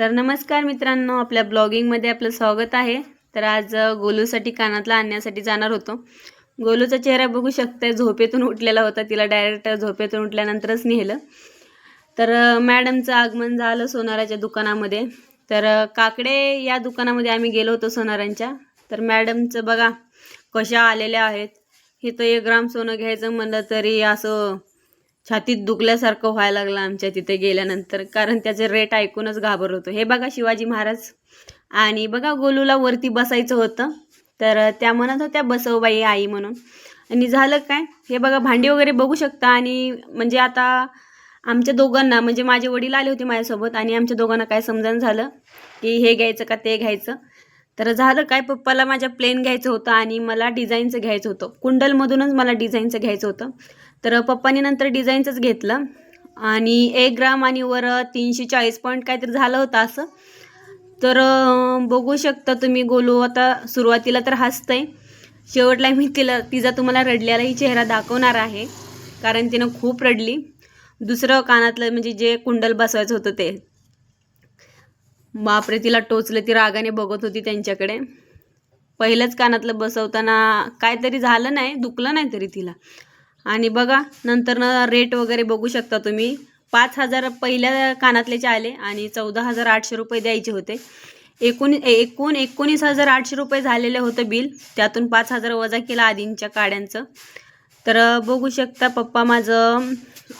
तर नमस्कार मित्रांनो आपल्या ब्लॉगिंगमध्ये आपलं स्वागत आहे. तर आज गोलूसाठी कानातला आणण्यासाठी जाणार होतो. गोलूचा चेहरा बघू शकताय झोपेतून उठलेला होता. तिला डायरेक्ट झोपेतून उठल्यानंतरच नेलं. तर मॅडमचं आगमन झालं सोनाराच्या दुकानामध्ये. तर काकडे या दुकानामध्ये आम्ही गेलो होतो सोनारांच्या. तर मॅडमचं बघा कशा आलेल्या आहेत. हे तो एक ग्राम सोनं घ्यायचं म्हणलं तरी असं छातीत दुखल्यासारखं व्हायला लागलं आमच्या तिथे गेल्यानंतर कारण त्याचे रेट ऐकूनच घाबर होतो. हे बघा शिवाजी महाराज. आणि बघा गोलूला वरती बसायचं होतं. तर त्या म्हणत होत्या बसवबाई आई म्हणून. आणि झालं काय? हे बघा भांडी वगैरे बघू शकता. आणि म्हणजे आता आमच्या दोघांना म्हणजे माझे वडील आले होते माझ्यासोबत आणि आमच्या दोघांना काय समजून झालं की हे घ्यायचं का ते घ्यायचं. तर झालं काय? पप्पाला माझ्या प्लेन घ्यायचं होतं आणि मला डिझाईनचं घ्यायचं होतं. कुंडलमधूनच मला डिझाईनचं घ्यायचं होतं. तर पप्पानी नंतर डिझाईनचंच घेतलं. आणि एक ग्राम आणि वर तीनशे चाळीस पॉईंट काहीतरी झालं होतं असं. तर बघू शकता तुम्ही गोलू आता सुरुवातीला तर हसतंय. शेवटला मी तिला तिचा तुम्हाला रडलेलाही चेहरा दाखवणार आहे कारण तिनं खूप रडली. दुसरं कानातलं म्हणजे जे कुंडल बसवायचं होतं ते. बापरे तिला टोचलं ती रागाने बघत होती त्यांच्याकडे. पहिलंच कानातलं बसवताना काहीतरी झालं नाही दुखलं नाही तरी तिला. आणि बघा नंतर ना रेट वगैरे बघू शकता तुम्ही. पाच हजार पहिल्या कानातल्याचे आले आणि चौदा हजार आठशे रुपये द्यायचे होते. एकूण एकूण एकोणीस हजार आठशे रुपये झालेलं होतं बिल त्यातून पाच हजार वजा केला आधींच्या काड्यांचं. तर बघू शकता पप्पा माझं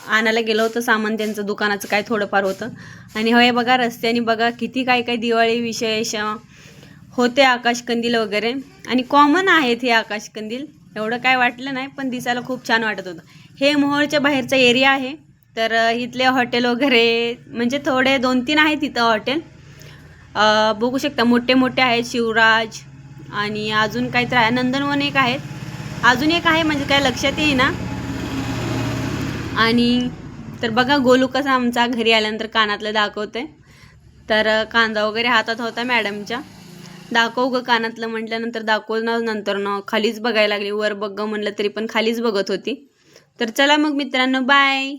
आणायला गेलं होतं सामान त्यांचं दुकानाचं काय थोडंफार होतं. आणि हो, हवे बघा रस्त्याने बघा किती काय काय दिवाळी विषय होते आकाशकंदील वगैरे. आणि कॉमन आहेत हे आकाशकंदील. एवढं काय वाटलं नाही पण दिसायला खूप छान वाटत होतं. हे मोहोळच्या बाहेरचा एरिया आहे तर इथले हॉटेल वगैरे म्हणजे थोडे दोन तीन आहेत इथं हॉटेल. बघू शकता मोठे मोठे आहेत शिवराज आणि अजून काहीतरी आहे नंदनवन एक आहेत अजून एक आहे म्हणजे काय लक्षात येईना. आणि तर बघा गोलू कसा आमचा घरी आल्यानंतर कानातलं दाखवते तर कांदा वगैरे हातात होता मॅडमच्या. दाखव ग कानातलं म्हटल्यानंतर दाखवणार नंतर न. खालीच बघायला लागली. वर बघ म्हणलं तरी पण खालीच बघत होती. तर चला मग मित्रांनो बाय